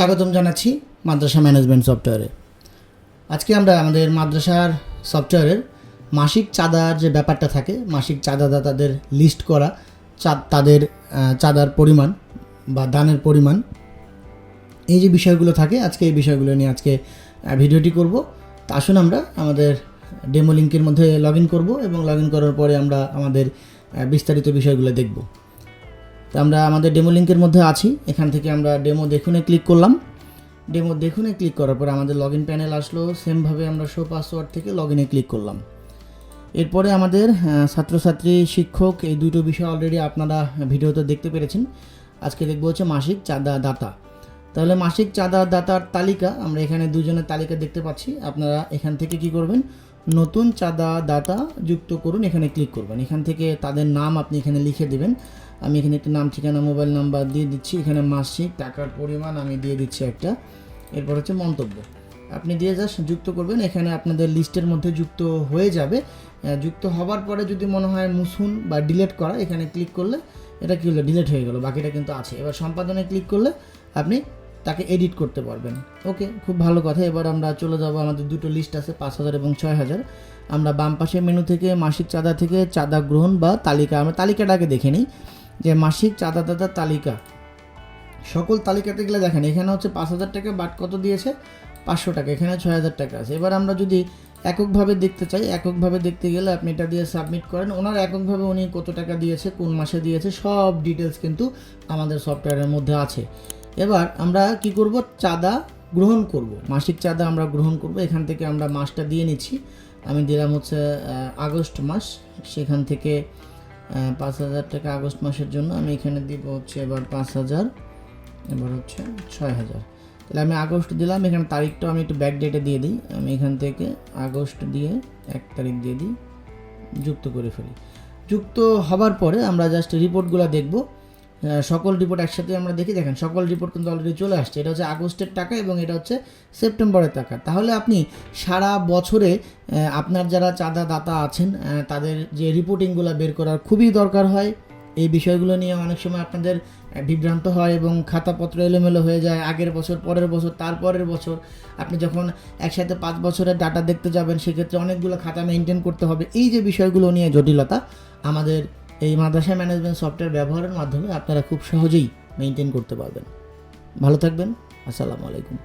স্বাগতম জানাচ্ছি মাদ্রাসা ম্যানেজমেন্ট সফটওয়্যারে। আজকে আমরা আমাদের মাদ্রাসার সফটওয়্যারের মাসিক চাঁদার যে ব্যাপারটা থাকে, মাসিক চাঁদাদাতাদের লিস্ট করা তাদের চাঁদার পরিমাণ বা দানের পরিমাণ, এই যে বিষয়গুলো থাকে, আজকে এই বিষয়গুলো নিয়ে আজকে ভিডিওটি করব। তা আসুন আমরা আমাদের ডেমো লিঙ্কের মধ্যে লগ ইন করব এবং লগ ইন করার পরে আমরা আমাদের বিস্তারিত বিষয়গুলো দেখব। তো আমরা আমাদের ডেমো লিঙ্কের মধ্যে আছি। এখান থেকে আমরা ডেমো দেখুনে ক্লিক করলাম। ডেমো দেখুনে ক্লিক করার পর আমাদের লগ ইন প্যানেল আসলো সেমভাবে আমরা শো পাসওয়ার্ড থেকে লগ ইনে ক্লিক করলাম। এরপরে আমাদের ছাত্রছাত্রী, শিক্ষক, এই দুটো বিষয় অলরেডি আপনারা ভিডিওতে দেখতে পেরেছেন। আজকে দেখব হচ্ছে মাসিক চাঁদা দাতা। তাহলে মাসিক চাঁদা দাতার তালিকা, আমরা এখানে দুজনের তালিকা দেখতে পাচ্ছি। আপনারা এখান থেকে কি করবেন? নতুন চাঁদা দাতা যুক্ত করুন, এখানে ক্লিক করবেন। এখান থেকে তাদের নাম আপনি এখানে লিখে দেবেন। আমি এখানে একটা নাম, ঠিকানা, মোবাইল নাম্বার দিয়ে দিচ্ছি। এখানে মাসিক টাকার পরিমাণ আমি দিয়ে দিচ্ছি একটা। এরপর হচ্ছে মন্তব্য। আপনি দিয়ে জাস্ট যুক্ত করবেন। এখানে আপনাদের লিস্টের মধ্যে যুক্ত হয়ে যাবে। যুক্ত হবার পরে যদি মনে হয় মুসুন বা ডিলেট করা, এখানে ক্লিক করলে এটা কি হলো? ডিলিট হয়ে গেল। বাকিটা কিন্তু আছে। এবার সম্পাদনে ক্লিক করলে আপনি তাকে এডিট করতে পারবেন। ওকে খুব ভালো কথা। এবার আমরা চলে যাব। আমাদের দুটো লিস্ট আছে, পাঁচ হাজার এবং ছয় হাজার। আমরা বাম পাশে মেনু থেকে, মাসিক চাঁদা থেকে চাঁদা গ্রহণ বা তালিকা, আমরা তালিকাটাকে দেখে নিই। যে মাসিক চাঁদা চাঁদাদাতার তালিকা। সকল তালিকাতে গেলে দেখেন, এখানে হচ্ছে পাঁচ হাজার টাকা, বাট কত দিয়েছে? পাঁচশো টাকা, এখানে ছয় হাজার টাকা আছে। এবার আমরা যদি এককভাবে দেখতে চাই, এককভাবে দেখতে গেলে আপনি এটা দিয়ে সাবমিট করেন। ওনার এককভাবে উনি কত টাকা দিয়েছে, কোন মাসে দিয়েছে, সব ডিটেলস কিন্তু আমাদের সফটওয়্যারের মধ্যে আছে। এবার আমরা কি করব? চাঁদা গ্রহণ করব। মাসিক চাঁদা আমরা গ্রহণ করব। এখান থেকে আমরা মাসটা দিয়ে নিচ্ছি। আমি দিলাম হচ্ছে আগস্ট মাস। সেখান থেকে পাঁচ হাজার টাকা আগস্ট মাসের জন্য আমি এখানে দিব হচ্ছে এবার পাঁচ হাজার, এবার হচ্ছে ছয় হাজার। তাহলে আমি আগস্ট দিলাম, এখানে তারিখটাও আমি একটু ব্যাক ডেটে দিয়ে দিই। আমি এখান থেকে আগস্ট দিয়ে এক তারিখ দিয়ে দিই, যুক্ত করে ফেলি। যুক্ত হবার পরে আমরা জাস্ট রিপোর্টগুলো দেখব। সকল রিপোর্ট একসাথে আমরা দেখি। দেখেন, সকল রিপোর্ট কিন্তু অলরেডি চলে আসছে। এটা হচ্ছে আগস্টের টাকা এবং এটা হচ্ছে সেপ্টেম্বরের টাকা। তাহলে আপনি সারা বছরে আপনার যারা চাঁদা দাতা আছেন তাদের যে রিপোর্টিংগুলো বের করার খুবই দরকার হয়। এই বিষয়গুলো নিয়ে অনেক সময় আপনাদের বিভ্রান্ত হয় এবং খাতাপত্র এলোমেলো হয়ে যায়। আগের বছর, পরের বছর, তারপরের বছর। আপনি যখন একসাথে পাঁচ বছরের ডাটা দেখতে যাবেন, সেক্ষেত্রে অনেকগুলো খাতা মেনটেন করতে হবে। এই যে বিষয়গুলো নিয়ে জটিলতা, আমাদের এই মাদ্রাসা ম্যানেজমেন্ট সফটওয়্যার ব্যবহারের মাধ্যমে আপনারা খুব সহজেই মেনটেন করতে পারবেন। ভালো থাকবেন। আসসালামু আলাইকুম।